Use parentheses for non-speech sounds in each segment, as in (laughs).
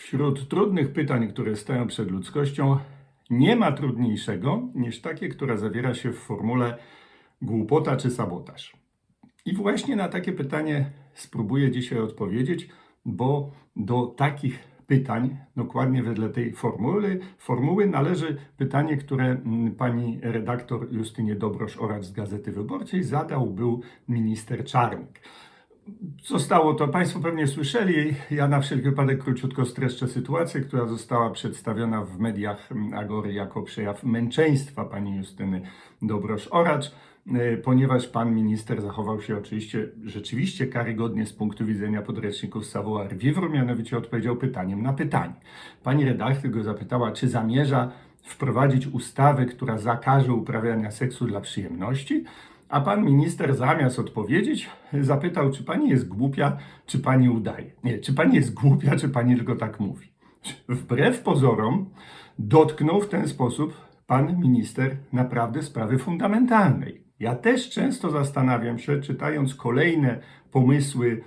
Wśród trudnych pytań, które stoją przed ludzkością, nie ma trudniejszego niż takie, które zawiera się w formule głupota czy sabotaż. I właśnie na takie pytanie spróbuję dzisiaj odpowiedzieć, bo do takich pytań, dokładnie wedle tej formuły, formuły należy pytanie, które mm, pani redaktor Justynie Dobrosz-Oracz z Gazety Wyborczej zadał był minister Czarnek. Zostało to, Państwo pewnie słyszeli, ja na wszelki wypadek króciutko streszczę sytuację, która została przedstawiona w mediach Agory jako przejaw męczeństwa pani Justyny Dobrosz-Oracz, y, ponieważ pan minister zachował się oczywiście rzeczywiście karygodnie z punktu widzenia podręczników savoir vivre, mianowicie odpowiedział pytaniem na pytanie. Pani redaktor go zapytała, czy zamierza wprowadzić ustawę, która zakaże uprawiania seksu dla przyjemności, a pan minister zamiast odpowiedzieć, zapytał, czy pani jest głupia, czy pani udaje. Nie, czy pani jest głupia, czy pani tylko tak mówi. Wbrew pozorom dotknął w ten sposób pan minister naprawdę sprawy fundamentalnej. Ja też często zastanawiam się, czytając kolejne pomysły,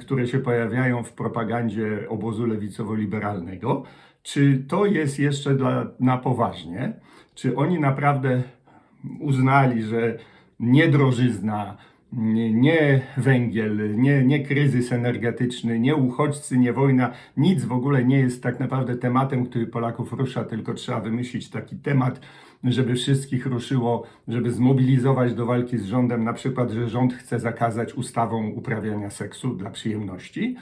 które się pojawiają w propagandzie obozu lewicowo-liberalnego, czy to jest jeszcze dla, na poważnie, czy oni naprawdę uznali, że nie drożyzna, nie, węgiel, nie, nie kryzys energetyczny, nie uchodźcy, nie wojna, nic w ogóle nie jest tak naprawdę tematem, który Polaków rusza, tylko trzeba wymyślić taki temat, żeby wszystkich ruszyło, żeby zmobilizować do walki z rządem, na przykład, że rząd chce zakazać ustawą uprawiania seksu dla przyjemności.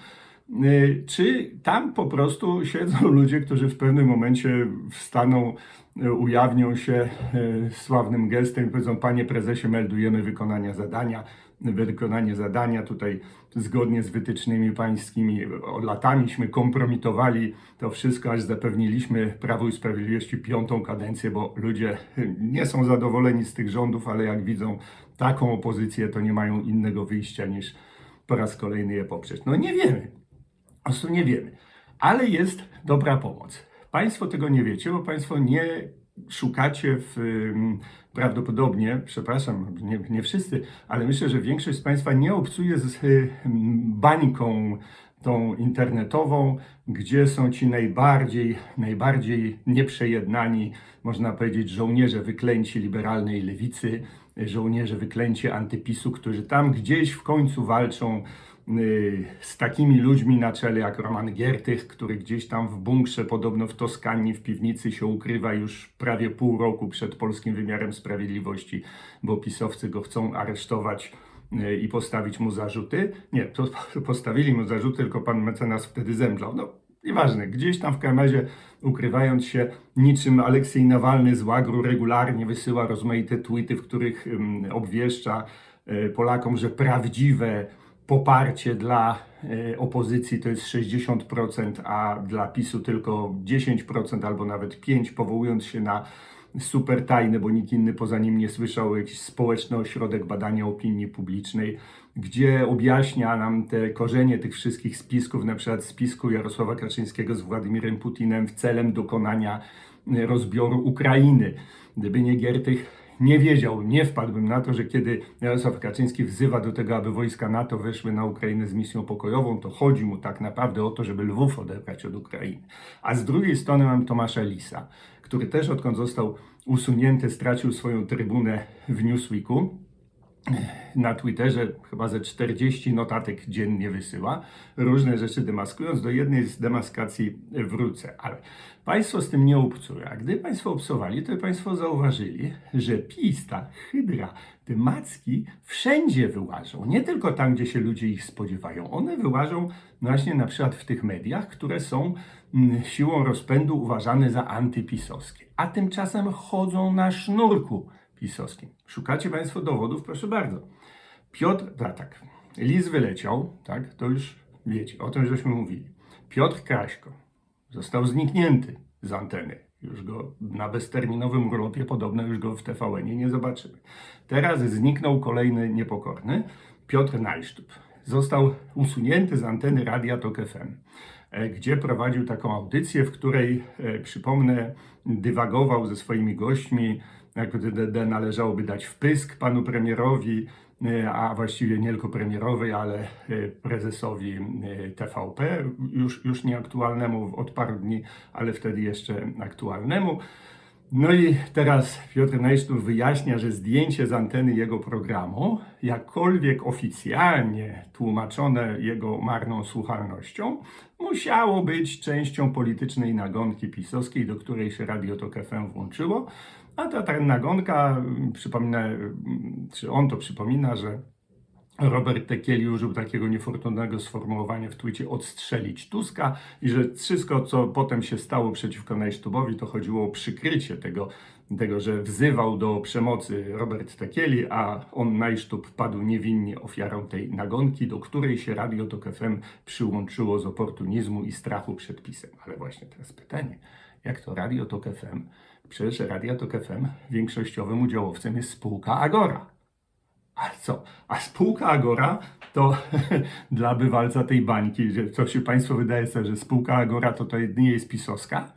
Y, Czy tam po prostu siedzą (laughs) ludzie, którzy w pewnym momencie wstaną, y, ujawnią się y, sławnym gestem i powiedzą: Panie prezesie, meldujemy wykonania zadania. Wykonanie zadania tutaj zgodnie z wytycznymi pańskimi latamiśmy kompromitowali to wszystko, aż zapewniliśmy Prawu i Sprawiedliwości piątą kadencję, bo ludzie nie są zadowoleni z tych rządów, ale jak widzą taką opozycję, to nie mają innego wyjścia niż po raz kolejny je poprzeć. No nie wiemy. Po prostu nie wiemy. Ale jest dobra pomoc. Państwo tego nie wiecie, bo Państwo nie szukacie w, ym, prawdopodobnie, przepraszam, nie, nie wszyscy, ale myślę, że większość z Państwa nie obcuje z y, bańką tą internetową, gdzie są ci najbardziej, najbardziej nieprzejednani, można powiedzieć, żołnierze wyklęci liberalnej lewicy, żołnierze wyklęci antypisu, którzy tam gdzieś w końcu walczą y, z takimi ludźmi na czele jak Roman Giertych, który gdzieś tam w bunkrze, podobno w Toskanii, w piwnicy się ukrywa już prawie pół roku przed polskim wymiarem sprawiedliwości, bo pisowcy go chcą aresztować y, i postawić mu zarzuty. Nie, (laughs) postawili mu zarzuty, tylko pan mecenas wtedy zemdlał. No, nieważne, gdzieś tam w Kamazie, ukrywając się niczym Aleksiej Nawalny z łagru, regularnie wysyła rozmaite tweety, w których ym, obwieszcza y, Polakom, że prawdziwe poparcie dla e, opozycji to jest 60%, a dla PiSu tylko 10% albo nawet 5%, powołując się na super tajne, bo nikt inny poza nim nie słyszał, jakiś społeczny ośrodek badania opinii publicznej, gdzie objaśnia nam te korzenie tych wszystkich spisków, na przykład spisku Jarosława Kaczyńskiego z Władimirem Putinem w celem dokonania e, rozbioru Ukrainy. Gdyby nie Giertych, nie wiedział, nie wpadłbym na to, że kiedy Jarosław Kaczyński wzywa do tego, aby wojska NATO weszły na Ukrainę z misją pokojową, to chodzi mu tak naprawdę o to, żeby Lwów odebrać od Ukrainy. A z drugiej strony mam Tomasza Lisa, który też odkąd został usunięty, stracił swoją trybunę w Newsweeku na Twitterze chyba ze 40 notatek dziennie wysyła, różne rzeczy demaskując. Do jednej z demaskacji wrócę, ale Państwo z tym nie obcują. A gdy Państwo obcowali, to Państwo zauważyli, że PiS, ta hydra, te macki wszędzie wyłażą. Nie tylko tam, gdzie się ludzie ich spodziewają. One wyłażą właśnie na przykład w tych mediach, które są mm, siłą rozpędu uważane za antypisowskie. A tymczasem chodzą na sznurku pisowskim. Szukacie Państwo dowodów? Proszę bardzo. Piotr, tak, tak, Lis wyleciał, tak, to już wiecie, o tym żeśmy mówili. Piotr Kraśko został zniknięty z anteny. Już go na bezterminowym urlopie, podobno już go w TVN nie zobaczymy. Teraz zniknął kolejny niepokorny, Piotr Najsztub. Został usunięty z anteny Radia Tok FM, e, gdzie prowadził taką audycję, w której, e, przypomnę, dywagował ze swoimi gośćmi, jak wtedy należałoby dać wpysk panu premierowi, e, a właściwie nie tylko premierowej, ale e, prezesowi e, TVP, już, już nieaktualnemu od paru dni, ale wtedy jeszcze aktualnemu. No i teraz Piotr Najsztów wyjaśnia, że zdjęcie z anteny jego programu, jakkolwiek oficjalnie tłumaczone jego marną słuchalnością, musiało być częścią politycznej nagonki pisowskiej, do której się Radio Tok FM włączyło. A ta, ta nagonka mm, przypomina, mm, czy on to przypomina, że Robert Tekieli użył takiego niefortunnego sformułowania w twicie odstrzelić Tuska i że wszystko, co potem się stało przeciwko Najsztubowi, to chodziło o przykrycie tego, tego, że wzywał do przemocy Robert Tekieli, a on Najsztub padł niewinnie ofiarą tej nagonki, do której się Radio Tok FM przyłączyło z oportunizmu i strachu przed pisem. Ale właśnie teraz pytanie, jak to Radio Tok FM? Przecież Radio Tok FM większościowym udziałowcem jest spółka Agora. A co? A spółka Agora to (laughs) dla bywalca tej bańki, że co się Państwo wydaje że spółka Agora to to jedynie jest pisowska?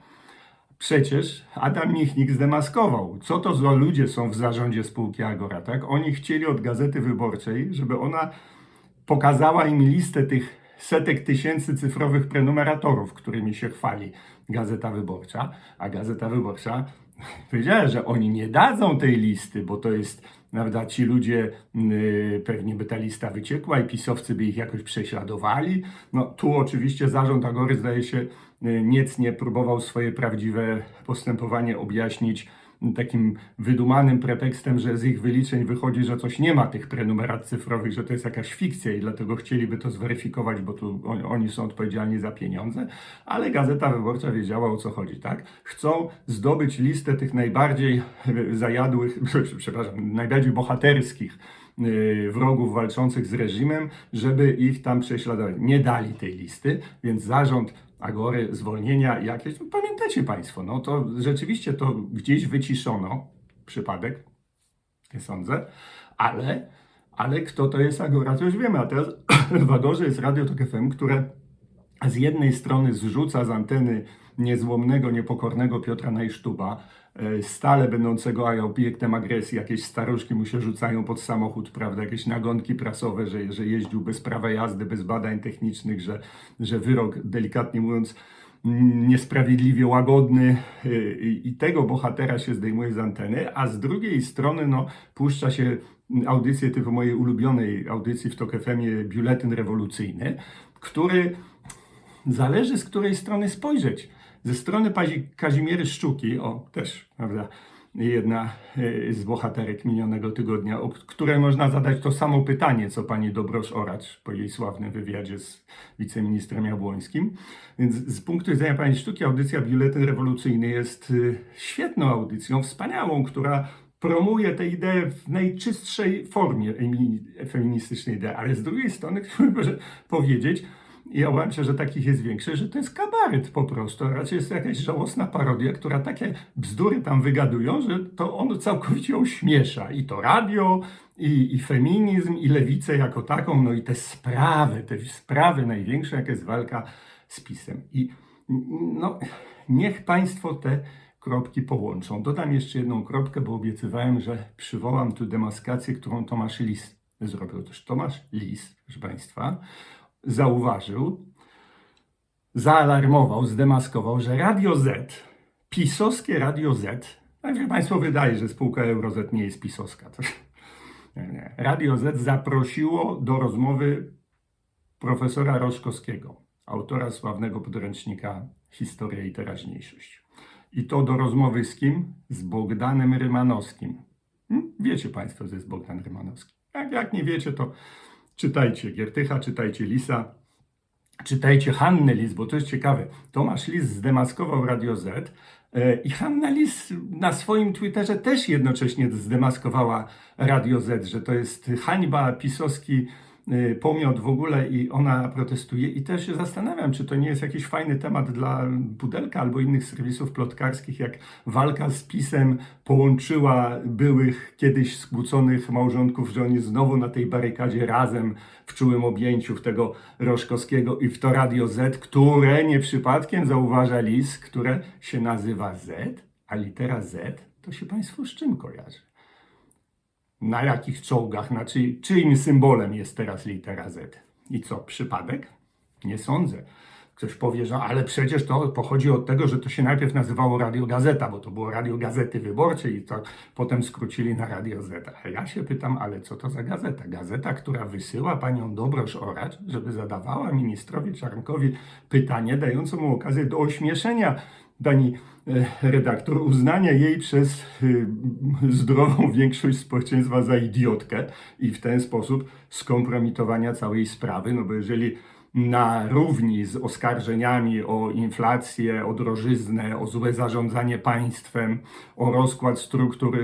Przecież Adam Michnik zdemaskował, co to za ludzie są w zarządzie spółki Agora, tak? Oni chcieli od Gazety Wyborczej, żeby ona pokazała im listę tych setek tysięcy cyfrowych prenumeratorów, którymi się chwali Gazeta Wyborcza, a Gazeta Wyborcza (laughs) powiedziała, że oni nie dadzą tej listy, bo to jest, prawda, ci ludzie, yy, pewnie by ta lista wyciekła i pisowcy by ich jakoś prześladowali. No tu oczywiście zarząd Agory zdaje się niecnie próbował swoje prawdziwe postępowanie objaśnić takim wydumanym pretekstem, że z ich wyliczeń wychodzi, że coś nie ma tych prenumerat cyfrowych, że to jest jakaś fikcja i dlatego chcieliby to zweryfikować, bo tu on, oni są odpowiedzialni za pieniądze, ale Gazeta Wyborcza wiedziała o co chodzi, tak? Chcą zdobyć listę tych najbardziej e, zajadłych, (laughs) przepraszam, najbardziej bohaterskich wrogów walczących z reżimem, żeby ich tam prześladować. Nie dali tej listy, więc zarząd Agory, zwolnienia jakieś, no, pamiętacie Państwo, no to rzeczywiście to gdzieś wyciszono, przypadek, nie sądzę, ale, ale kto to jest Agora, to już wiemy, a teraz (clears throat) w Agorze jest Radio Tok FM, które z jednej strony zrzuca z anteny niezłomnego, niepokornego Piotra Najsztuba, e, stale będącego obiektem agresji, jakieś staruszki mu się rzucają pod samochód, prawda, jakieś nagonki prasowe, że, że jeździł bez prawa jazdy, bez badań technicznych, że, że wyrok, delikatnie mówiąc, niesprawiedliwie łagodny e, i tego bohatera się zdejmuje z anteny, a z drugiej strony no, puszcza się audycję typu mojej ulubionej audycji w TOK FM-ie Biuletyn Rewolucyjny, który zależy z której strony spojrzeć. Ze strony Kazimiery Szczuki, o też, prawda, jedna e, z bohaterek minionego tygodnia, o której można zadać to samo pytanie, co pani Dobrosz-Oracz po jej sławnym wywiadzie z wiceministrem Jabłońskim. Więc z punktu widzenia pani Sztuki audycja Biuletyn Rewolucyjny jest e, świetną audycją, wspaniałą, która promuje tę ideę w najczystszej formie emi- feministycznej idei, ale z drugiej strony (laughs) może powiedzieć, i obawiam się, że takich jest większe, że to jest kabaret po prostu. Raczej jest jakaś żałosna parodia, która takie bzdury tam wygadują, że to on całkowicie ośmiesza. I to radio, i, i feminizm, i lewicę jako taką, no i te sprawy, te sprawy największe, jak jest walka z pisem. I no, niech Państwo te kropki połączą. Dodam jeszcze jedną kropkę, bo obiecywałem, że przywołam tu demaskację, którą Tomasz Lis zrobił. Otóż Tomasz Lis, proszę Państwa, zauważył, zaalarmował, zdemaskował, że Radio Z, pisowskie Radio Z, tak jak Państwo wydaje, że spółka Euroz nie jest pisowska. To, nie. Radio Z zaprosiło do rozmowy profesora Roszkowskiego, autora sławnego podręcznika Historia i teraźniejszość. I to do rozmowy z kim? Z Bogdanem Rymanowskim. Hmm? Wiecie Państwo, że jest Bogdan Rymanowski. Jak, jak nie wiecie, to czytajcie Giertycha, czytajcie Lisa, czytajcie Hannę Lis, bo to jest ciekawe. Tomasz Lis zdemaskował Radio Z e, i Hanna Lis na swoim Twitterze też jednocześnie zdemaskowała Radio Z, że to jest hańba pisowski pomiot w ogóle i ona protestuje i też się zastanawiam, czy to nie jest jakiś fajny temat dla Pudelka albo innych serwisów plotkarskich, jak walka z PiSem połączyła byłych, kiedyś skłóconych małżonków, że oni znowu na tej barykadzie razem w czułym objęciu w tego Roszkowskiego i w to Radio Z, które nie przypadkiem zauważa Lis, które się nazywa Z, a litera Z to się Państwu z czym kojarzy? Na jakich czołgach, na czy, czyim symbolem jest teraz litera Z. I co, przypadek? Nie sądzę. Ktoś powie, że ale przecież to pochodzi od tego, że to się najpierw nazywało Radio Gazeta, bo to było Radio Gazety Wyborczej i to potem skrócili na Radio Z. A ja się pytam, ale co to za gazeta? Gazeta, która wysyła panią Dobrosz Oracz, żeby zadawała ministrowi Czarnkowi pytanie, dające mu okazję do ośmieszenia pani redaktor, uznania jej przez y, zdrową większość społeczeństwa za idiotkę i w ten sposób skompromitowania całej sprawy, no bo jeżeli na równi z oskarżeniami o inflację, o drożyznę, o złe zarządzanie państwem, o rozkład struktur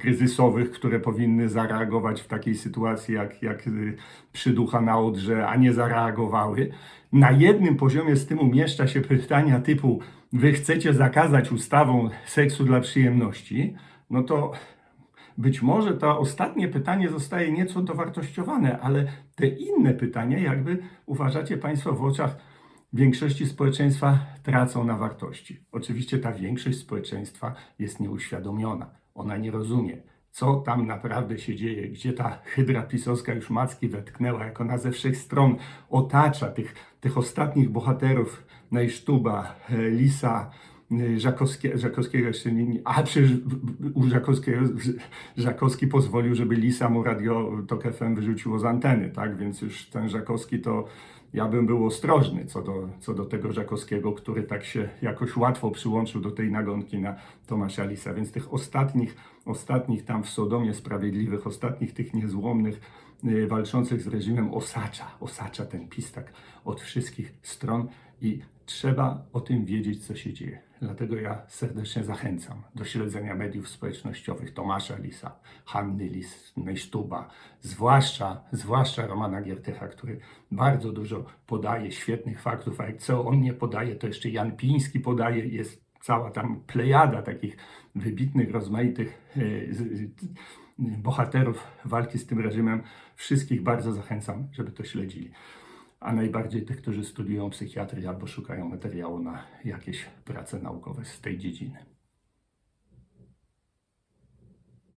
kryzysowych, które powinny zareagować w takiej sytuacji jak, jak y, przyducha na Odrze, a nie zareagowały. Na jednym poziomie z tym umieszcza się pytania typu wy chcecie zakazać ustawą seksu dla przyjemności, no to być może to ostatnie pytanie zostaje nieco dowartościowane, ale te inne pytania, jakby uważacie Państwo w oczach większości społeczeństwa, tracą na wartości. Oczywiście ta większość społeczeństwa jest nieuświadomiona. Ona nie rozumie, co tam naprawdę się dzieje, gdzie ta hydra pisowska już macki wetknęła, jak ona ze wszech stron otacza tych, tych ostatnich bohaterów Najsztuba, e, Lisa, Żakowskie, Żakowskiego jeszcze nie, nie, a przecież u Żakowskiego, Żakowski pozwolił, żeby Lisa mu radio Tok FM wyrzuciło z anteny, tak, więc już ten Żakowski to ja bym był ostrożny co do, co do tego Żakowskiego, który tak się jakoś łatwo przyłączył do tej nagonki na Tomasza Lisa, więc tych ostatnich, ostatnich tam w Sodomie Sprawiedliwych, ostatnich tych niezłomnych, y, walczących z reżimem osacza, osacza ten PiS tak od wszystkich stron i trzeba o tym wiedzieć, co się dzieje. Dlatego ja serdecznie zachęcam do śledzenia mediów społecznościowych Tomasza Lisa, Hanny Lis, Nejsztuba, zwłaszcza, zwłaszcza Romana Giertycha, który bardzo dużo podaje świetnych faktów, a jak co on nie podaje, to jeszcze Jan Piński podaje, jest cała tam plejada takich wybitnych, rozmaitych e, bohaterów walki z tym reżimem. Wszystkich bardzo zachęcam, żeby to śledzili. A najbardziej tych, którzy studiują psychiatrię albo szukają materiału na jakieś prace naukowe z tej dziedziny.